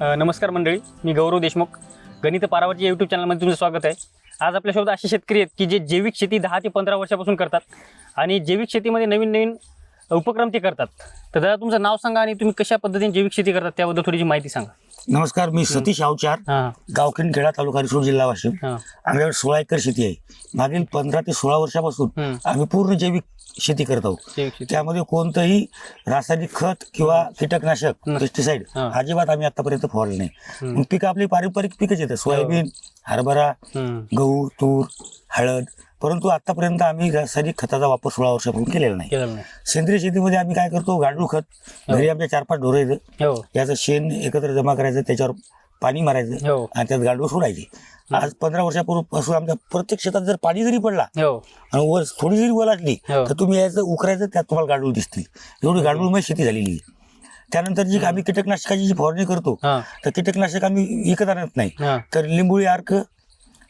नमस्कार मंडळी मी गौरव देशमुख. गणित पारावरच्या यूट्यूब चॅनलमध्ये तुमचं स्वागत आहे. आज आपल्यासोबत असे शेतकरी आहेत की जे जैविक शेती दहा ते पंधरा वर्षापासून करतात आणि जैविक शेतीमध्ये नवीन नवीन उपक्रम ते करतात. तर दादा तुमचं नाव सांगा आणि तुम्ही कशा पद्धतीने जैविक शेती करतात त्याबद्दल थोडीशी माहिती सांगा. नमस्कार मी सतीश अवचार हां. गावखेड तालुका रिसोड जिल्हा वाशिम. हां. आमच्याकडे सोळा एकर शेती आहे. मागील पंधरा ते सोळा वर्षापासून. आम्ही पूर्ण जैविक शेती करत आहोत. त्यामध्ये कोणतंही रासायनिक खत किंवा कीटकनाशक. पेस्टिसाइड हा. अजिबात आम्ही आतापर्यंत फवारले नाही. पिकं आपली पारंपरिक पिकच येतात. सोयाबीन हरभरा. गहू तूर हळद. परंतु आतापर्यंत आम्ही रासायनिक खताचा वापर सोळा वर्षापासून केलेला नाही. सेंद्रिय शेतीमध्ये आम्ही काय करतो? गांडूळ खत. घरी आमच्या चार पाच ढोरं येतं हो. याचं शेण एकत्र जमा करायचं त्याच्यावर पाणी मारायचं हो. आणि त्यात गांडूळ सोडायची. आज पंधरा वर्षापूर्वीपासून आमच्या प्रत्येक शेतात जर पाणी जरी पडला हो. आणि वर थोडी जरी वर असली हो. तर तुम्ही यायचं उकरायचं त्यात तुम्हाला गांडूळ दिसतील. एवढी गांडूळमय शेती झालेली आहे. त्यानंतर जी आम्ही कीटकनाशकाची जी फवारणी करतो हां. तर कीटकनाशक आम्ही विकत आणत नाही. तर लिंबोळी अर्क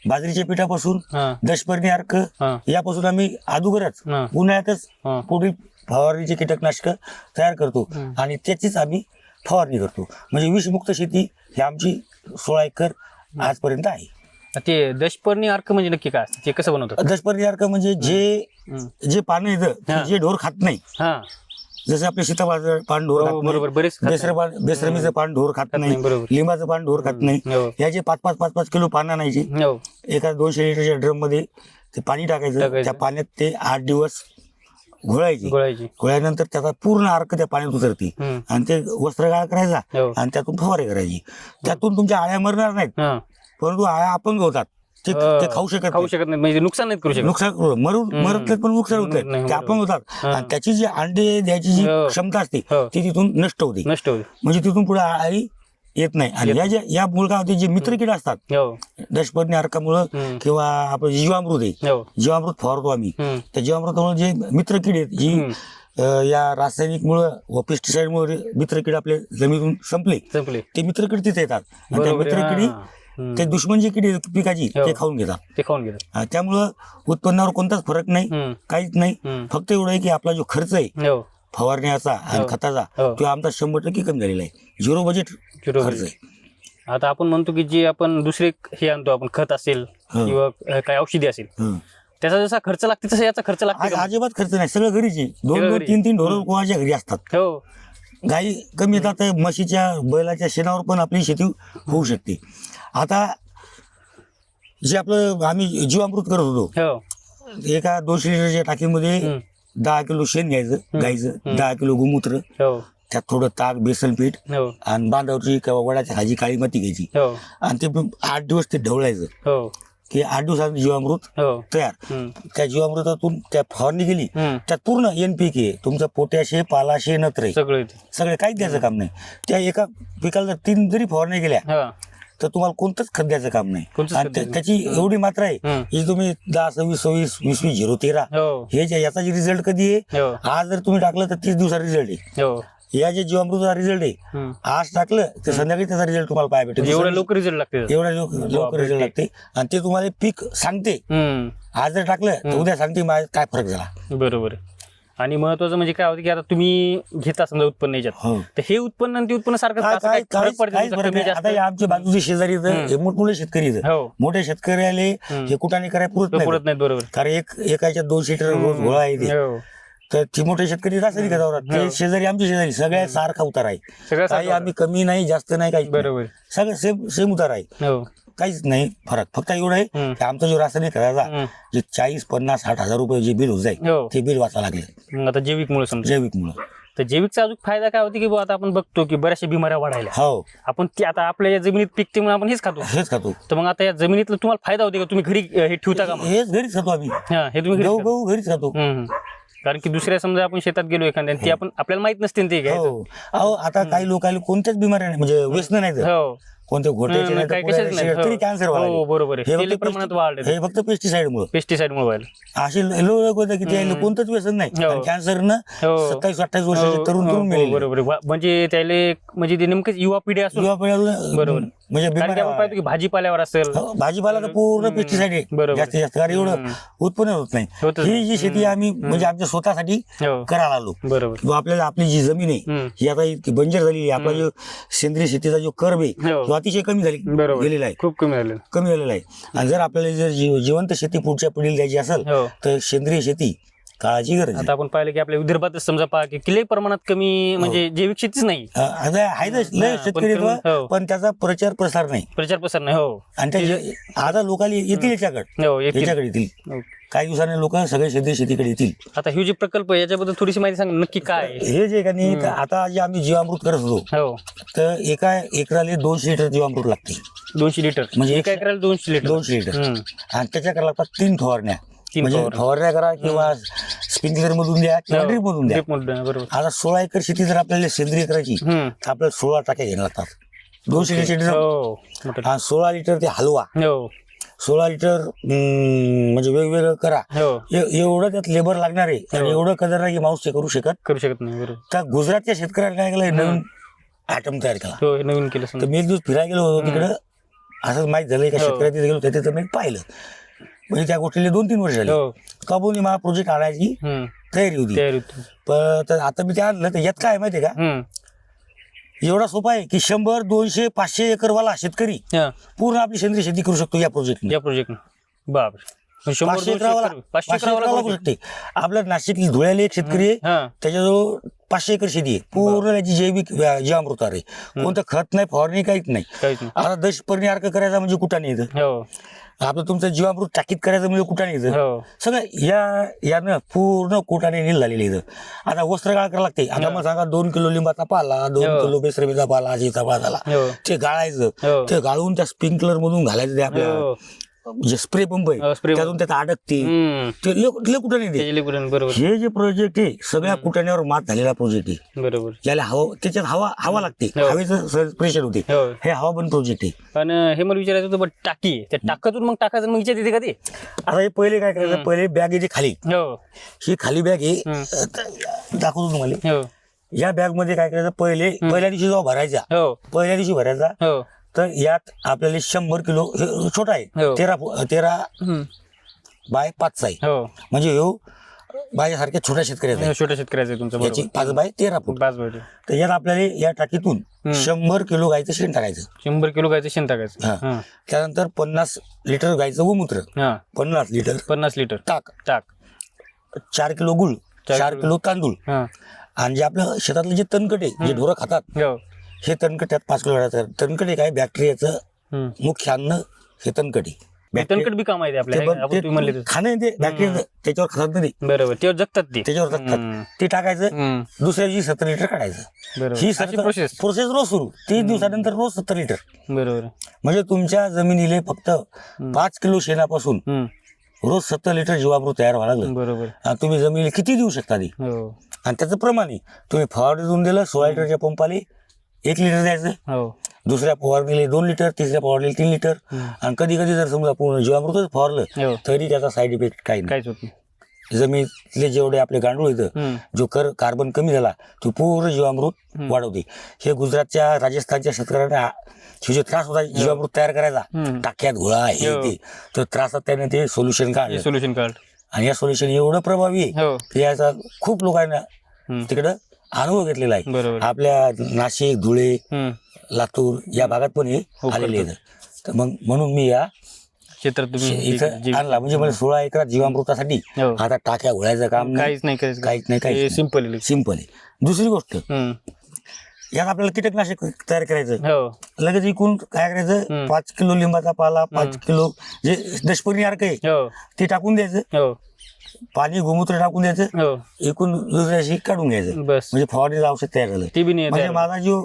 बाजरीच्या पिठापासून हां. दशपर्णी अर्क हां. यापासून आम्ही अगोदरच हां. उन्हाळ्यातच हां. पुढील फवारणीचे कीटकनाशक तयार करतो. आणि त्याचीच आम्ही फवारणी करतो. म्हणजे विषमुक्त शेती ही आमची सोळा एकर आजपर्यंत आहे. ते दशपर्णी अर्क म्हणजे नक्की काय असतं? ते कसं बनवतात? दशपर्णी अर्क म्हणजे जे. जे पानं येतं ते. जे ढोर खात नाही. हां. जसं आपले सीताफळाचं पान ढोर हो, खात बरोबर. नाही बरेच बेसर बेसरमीचं पान ढोर खात नाही, नाही. लिंबाचं पान ढोर खात नाही. हो. याचे पाच पाच पाच पाच किलो पानं आणायची हो. एका दोनशे लिटरच्या ड्रममध्ये ते पाणी टाकायचं. त्या पाण्यात ते आठ दिवस घोळायची गोळायची घोळ्यानंतर त्याचा पूर्ण अर्क त्या पाण्यात उतरते हम्म. आणि ते वस्त्रगाळ करायचा हो आणि त्यातून फवारे करायची त्यातून तुमच्या आळ्या मरणार नाहीत हां परंतु आळ्या अपंग होतात ते ते खाऊ शकत खाऊ नाही. शकत नाही म्हणजे नुकसान नाही करू शकत नुकसान मरून. मरत नाहीत पण नुकसान होत नाही, नाही ते. अपंग होतात हा. आणि त्याची जी अंडे द्यायची जी हो. क्षमता असते हो. ती तिथून नष्ट होते नष्ट होईल म्हणजे तिथून पुढे आळी येत नाही आणि या ज्या या मुलगा जे मित्रकीड असतात हो दशपर्णी अर्कामुळं. किंवा आपलं जीवामृत आहे हो जीवामृत फवारतो आम्ही. त्या जीवामृतामुळे जे मित्रकीड आहेत जी या रासायनिकमुळं व पेस्टिसाइडमुळे मित्रकीड आपल्या जमिनीतून संपले संपले ते मित्रकीड तिथे येतात आणि त्या. मित्रकिडी हां. हम्म. ते दुश्मन जी किडी पिकाची हो. ते खाऊन घेतात ते खाऊन घेतात त्यामुळं उत्पन्नावर कोणताच फरक नाही. काहीच नाही. फक्त एवढं आहे की आपला जो खर्च आहे फवारण्याचा आणि हो. खताचा हो. तो आमचा शंभर टक्के कमी झालेला आहे झिरो बजेट झिरो खर्च. आहे आता आपण म्हणतो की जे आपण दुसरे हे आणतो आपण खत असेल हो. किंवा काही औषधी असेल हं. त्याचा जसा खर्च लागते तसा याचा खर्च लागते? अजिबात खर्च नाही सगळं घरीच दोन दोन. तीन तीन ढोरं कोणाच्या घरी असतात हो गाई कमी येतात म्हशीच्या बैलाच्या शेणावर पण आपली शेती होऊ शकते आता जे आपलं आम्ही जीवामृत करत होतो हो एका दोनशे लिटरच्या टाकीमध्ये. दहा किलो शेण घ्यायचं हम्म. दहा किलो गोमूत्र हो. त्यात थोडं ताक बेसन पीठ हो. आणि बांधावरची किंवा वडाच्या खाजी काळी माती घ्यायची. हो. आणि ते पण आठ दिवस ते ढवळायचं. हो. की आठ दिवसात जीवामृत हो. तयार. हम्म. त्या जीवामृतातून त्या फवारणी केली हम्म. त्यात पूर्ण एन पी के तुमचं पोटॅशे पालाशे नत्रे सगळं येते सगळे काहीच द्यायचं काम नाही. त्या एका पिकाला जर तीन जरी फवारणी केल्या हा. तर तुम्हाला कोणतंच खत द्यायचं काम नाही. कोणतंच आणि त्याची एवढी मात्रा आहे हम्म. की तुम्ही दहा सव्वीस सव्वीस वीस वीस झिरो तेरा हो. हे जे याचा जे रिझल्ट कधी आहे? हो. आज जर तुम्ही टाकलं तर तीस दिवसाचा रिझल्ट आहे. हो. या जे जीवामृताचा रिझल्ट आहे हम्म. आज टाकलं तर संध्याकाळी त्याचा रिझल्ट तुम्हाला पाहायला भेटेल. म्हणजे एवढ्या लवकर रिझल्ट लागते. एवढ्या लवकर लवकर रिझल्ट लागते. आणि ते तुम्हाला पीक सांगते. हम्म. आज जर टाकलं तर उद्या सांगते माझ्या काय फरक झाला. बरोबर आहे. आणि महत्वाचं म्हणजे काय होतं की आता तुम्ही घेता समजा उत्पन्न याच्यात हो. तर हे उत्पन्न आणि ते उत्पन्न सारखं काय काय काहीच फरक नाही? आता आमच्या बाजूचे शेजारी इथं. हे मोठमोठे शेतकरी इथं. हो. मोठ्या शेतकऱ्याले. हे कुठाने करायला पुरत पुरत नाही नाहीत बरोबर. कारण एक एकाच्या दोनशे लिटर रोज घोळा आहे ते. हो. तर ती मोठे शेतकरी रासायनिक खतावर. ते शेजारी आमचे शेजारी सगळ्या सारखा उतार आहे. सगळं काही सारखं आम्ही कमी नाही जास्त नाही काही बरोबर. सगळं सेम सेम उतार आहे. हो. काहीच नाही फरक. फक्त एवढं आहे. की आमचा जो रासायनिक खताचा हम्म. जे चाळीस पन्नास साठ हजार रुपये जे बिल होत जाईल हो. ते बिल वाचा लागले. मग आता जैविक मुळे समजा. जैविक मुळे तर जैविकचा अजून फायदा काय होते की बुवा आता आपण बघतो की बऱ्याचशा बिमाऱ्या वाढायला हो. आपण ते आता आपल्या या जमिनीत पिकते म्हणून आपण हेच खातो. हेच खातो. तर मग आता या जमिनीतलं तुम्हाला फायदा होते का? तुम्ही घरी अं, हे ठेवता का मग? हेच घरीच खातो आम्ही. हा हे तुम्ही घरी गहू गहू घरीच खातो. हम्म. कारण की दुसऱ्या समजा आपण शेतात गेलो एखाद्या ते आपण आपल्याला माहीत नसते ना ते काय हो. अहो आता काही लोकांना कोणत्याच बिमाऱ्या नाही म्हणजे व्यसन नाही. हो. कोणते घोट्याचे नाही तर काही पुढे कशाच नाही. शिळे, तरी हो. कॅन्सर हो, व्हायला बरोबर आहे. हे तेली फक्त प्रमाणात पेस्टि- वाढले. हे फक्त पेस्टिसाइड मुळे पेस्टिसाइड असे लोक होतं की ते कोणतंच व्यसन नाही हो. आणि कॅन्सरनं हो. सत्तावीस अठ्ठावीस वर्षाचे हो, तरुण हो, तरुण हो, मेलेले बरोबर आहे. वा- म्हणजे त्याले म्हणजे ते नेमकं युवा पिढी असून युवा पिढ्याला बरोबर. म्हणजे कारण की बिमाऱ्या आपण पाहतो की भाजीपाल्यावर असेल हो, भाजीपाला तर पूर्ण हम्म, पेस्टिसाइड आहे बरोबर. जास्तीत जास्त कारण एवढं उत्पन्न होत नाही होतच ही. जी शेती आम्ही म्हणजे आमच्या स्वतःसाठी हो करायला आलो बरोबर आपल्याला आपली जी जमीन आहे हम्म. ही आता इतकी बंजर झालेली आहे आपला जो सेंद्रिय शेतीचा जो कर्ब आहे हो. तो अतिशय कमी झाली बरोबर. गेलेला आहे. खूप कमी झालं. कमी झालेला आहे. आणि जर आपल्याला जर जिवंत शेती पुढच्या पिढीला द्यायची असेल हो. तर सेंद्रिय शेती काळाची गरज आहे. आता आपण पाहिलं की आपल्या विदर्भातच समजा पहा की किल्ले प्रमाणात कमी म्हणजे जैविक शेतीच नाही. आता लय हा, पण शेतकरी कमी- हो. पण त्याचा प्रचार प्रसार नाही. प्रचार प्रसार नाही हो. आणि त्या आता लोकांनी येतील याच्याकडे. हो येतील. याच्याकडे येतील. हो. काही दिवसांनी लोक सगळे सेंद्रिय शेतीकडे येतील. आता हे जे प्रकल्प आहे, याच्याबद्दल थोडीशी माहिती सांग नक्की काय आहे? हे जे का नाही आता जे आम्ही जीवामृत करत होतो हो. तर एका एकराला दोनशे लिटर जीवामृत लागते. दोनशे लिटर. म्हणजे म्हणजे एका एकराला दोनशे लिटर. दोनशे लिटर. हम्म. आणि त्याच्याकडे लागतात तीन फवारण्या. तीन म्हणजे फवारण्या. फवारण्या करा किंवा स्प्रिंकलर मधून द्या किंवा हो. ड्रीप मधून द्या. Drip मधून, बरोबर. आता सोळा एकर शेती जर आपल्याला सेंद्रिय करायची हम्म. तर आपल्याला सोळा टाक्या घ्यायला लागतात. दोनशे लिटर हो मोठं. आणि सोळा लिटर ते हलवा. हो. सोळा लिटर हम्म, म्हणजे वेगवेगळं करा. हो. ए- एवढं त्यात लेबर लागणार आहे आणि हो. एवढं कदर नाही की माणूस ते करू शकत. करू शकत नाही बरोबर. त्या गुजरातच्या शेतकऱ्याला काय केलं नवीन आयटम तयार केला. हो हे नवीन केलं तर समजा मी एक दिवस फिरायला गेलो होतो तिकडं. असंच माहीत झालं का हो. शेतकऱ्या तिथे गेलो तिथे मी पाहिलं. म्हणजे त्या गोष्टीला दोन तीन वर्ष झाली. हो. कबून मला प्रोजेक्ट आणायची. तयारी होती. पण आता मी ते आणलं तर यात काय माहितीये का. एवढा सोपा आहे की शंभर दोनशे पाचशे एकरवाला शेतकरी. पूर्ण आपली सेंद्रिय शेती करू शकतो या प्रोजेक्ट या प्रोजेक्ट शंभर पाचशे एकरावाला आपल्या नाशिक धुळ्याला एक शेतकरी आहे त्याच्याजवळ पाचशे एकर शेती आहे. पूर्ण त्याची जैविक जीवामृतार आहे. कोणतं खत नाही फवारणी काहीच नाही. आता दश पर्णी अर्क करायचा म्हणजे कुठं नाही येतं? हो. आपलं तुमचं जीवामृत टाकीत करायचं म्हणजे कुठं नाही येतं? हो. सगळं या यानं पूर्ण कोटाने नील झालेलं इथं. आता वस्त्र गाळ करावं लागते आता मला सांगा दोन किलो लिंबाचा पाला दोन हो. किलो बेसरबीचा पाला अशीचा पाला हो. ते गाळायचं. हो. ते गाळून त्या स्प्रिंकलर मधून घालायचं ते आपल्या हो जे स्प्रे पंप आहे त्यातून त्यात अडकते. ते लय कुठं नाही बरोबर. हे जे प्रोजेक्ट आहे सगळ्या कुटाण्यावर मात झालेला प्रोजेक्ट आहे. बरोबर. ज्याला हवा त्याच्यात हवा हवा लागते. हो. हवेचं प्रेशर होते. हो. हे हवा बंद प्रोजेक्ट आहे आणि हे मला विचारायचं होतं टाकी. त्या टाकातून मग टाकायचं मग विचार येते का ते? आता हे पहिले काय करायचं? पहिले बॅग आहे जी खाली. हो. ही खाली बॅग आहे. दाखवतो तुम्हाला. या बॅगमध्ये काय करायचं? पहिले पहिल्या दिवशी जेव्हा भरायचा पहिल्या दिवशी भरायचा तर यात आपल्याला शंभर किलो हे छोटा आहे. हो. तेरा फु- तेरा हम्म. बाय पाचचा आहे. हो. म्हणजे ह्यो माझ्यासारख्या छोट्या शेतकऱ्याचा आहे. हे छोट्या शेतकऱ्याचं आहे तुमचं याची बरोबर. पाच बाय तेरा फूट. पाच बैठे तर. यात आपल्याला या टाकीतून शंभर किलो गायचं शेण टाकायचं. शंभर किलो गायचं शेण टाकायचं. हा. हा. त्यानंतर पन्नास लिटर गायचं गोमूत्र. हा. पन्नास लिटर. पन्नास लिटर. टाक टाक चार किलो गुळ. चार चार किलो. किलो तांदूळ. हा. आणि जे आपलं शेतातलं जे तणकट आहे जे ढोरं खातात हो. हे तणकट त्यात पाच किलो तणकट हे काय बॅक्टेरियाचं हम्म. मुख्य अन्न हे बॅक्टेरिया- तणकट बी काम आहे ते आपल्या ते आहे बन- का? आपण ते तुम्ही म्हणले तसं. खाणं आहे ते बॅक्टेरिया त्याच्यावर खातात नाही बरोबर त्यावर जगतात ते. त्याच्यावर हम्म. जगतात ते टाकायचं हम्म. दुसऱ्या दिवशी सत्तर लिटर काढायचं. बरोबर. ही अशी प्रोसेस प्रोसेस रोज सुरू. तीस दिवसानंतर रोज सत्तर लिटर बरोबर. म्हणजे तुमच्या जमिनीले फक्त पाच किलो शेणापासून हम्म. रोज सत्तर लिटर जीवामृत तयार व्हावं लागलं. बरोबर. आणि तुम्ही जमिनीला किती देऊ शकता ती? हो. आणि त्याचं प्रमाण आहे. तुम्ही फवारणी देऊन दिलं सोळा लिटरच्या पंपाले एक लिटर द्यायचं. हो. दुसऱ्या फवारणीला दोन लिटर तिसऱ्या फवारणीला तीन लिटर. आणि कधी कधी जर समजा पूर्ण जीवामृतच फवारलं हो. तरी त्याचा साईड इफेक्ट काही नाही. काहीच होत नाही. जमिनीतले जेवढे आपले गांडूळ येतं. जो कर कार्बन कमी झाला तो पूर्ण जीवामृत वाढवते. हे गुजरातच्या राजस्थानच्या शेतकऱ्यांना हे जो त्रास होता जीवामृत तयार करायचा. टाक्यात घोळा हे हो. ते. तर त्रासात त्याने ते सोल्युशन हे काढलं सोल्युशन कार्ड आणि या सोल्युशन एवढं प्रभावी आहे हो. की याचा खूप लोकांना. तिकडं अनुभव घेतलेला आहे. बरोबर. आपल्या नाशिक धुळे हम्म. लातूर या भागात पण हे हो, आलेले आहेत. तर मग म्हणून मी या क्षेत्रात तुम्ही इथं जे- आणला. म्हणजे मला सोळा एकरात जीवामृतासाठी हो. आता टाक्या घोळायचं काम नाही. काहीच नाही काहीच काहीच नाही काहीच नाही. सिंपल सिंपल आहे. दुसरी गोष्ट हम्म. यात आपल्याला कीटकनाशक तयार करायचं. हो. लगेच इकून काय करायचं? पाच किलो लिंबाचा पाला पाच किलो जे दशपर्णी अर्क आहे हो. ते टाकून द्यायचं. हो. पाणी गोमूत्र टाकून द्यायचं हो. एकूण दुसऱ्याशी काढून घ्यायचं. बस. म्हणजे फवारणीचं औषध तयार झालं ती बी नाही म्हणजे. माझा जो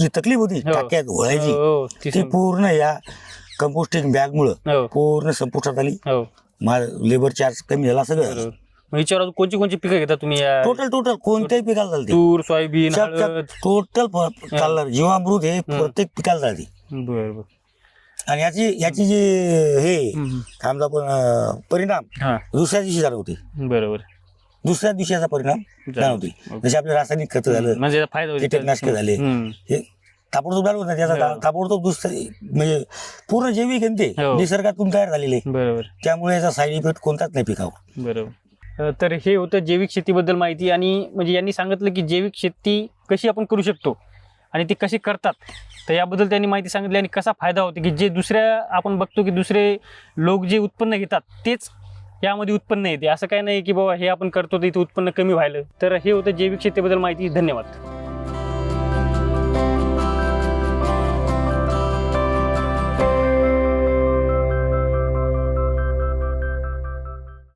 जी तकलीफ होती हो. टाक्यात घोळायची हो, हो, ती ती पूर्ण या कंपोस्टिंग बॅग मुळे हो. पूर्ण संपुष्टात आली. हो. माझा लेबर चार्ज कमी झाला सगळं. बरोबर. मग याच्यावर अजून कोणची कोणची पिकं घेता तुम्ही या टोटल टोटल कोणत्याही पिकाला चालते. तूर सोयाबीन हळद. टोटल चालणार. जीवामृत हे प्रत्येक पिकाला चालते. बरं बरं आणि याची याची जी हे आपण अं, परिणाम हा. दुसऱ्या दिवशी जाणवते बरोबर. दुसऱ्या दिवशी याचा परिणाम जाणवते. जसे आपले रासायनिक खत झालं म्हणजे याचा फायदा होईल. कीटकनाशकं झाले. हे ताबडतोब झालं ना त्याचा हो. ताबडतोब दुसरं म्हणजे पूर्ण जैविक आहे ना ते हो. निसर्गातून तयार झालेले. बरोबर. त्यामुळे याचा साईड इफेक्ट कोणताच नाही पिकावर. बरोबर. अ, तर हे होतं जैविक शेतीबद्दल माहिती आणि म्हणजे यांनी सांगितलं की जैविक शेती कशी आपण करू शकतो? आणि ती कशी करतात? तर याबद्दल त्यांनी माहिती सांगितली आणि कसा फायदा होतो की जे दुसऱ्या आपण बघतो की दुसरे लोक जे उत्पन्न घेतात तेच यामध्ये उत्पन्न येते. असं काय नाही की बाबा हे आपण करतो तर इथे उत्पन्न कमी व्हायलं. तर हे होतं जैविक शेतीबद्दल माहिती. धन्यवाद.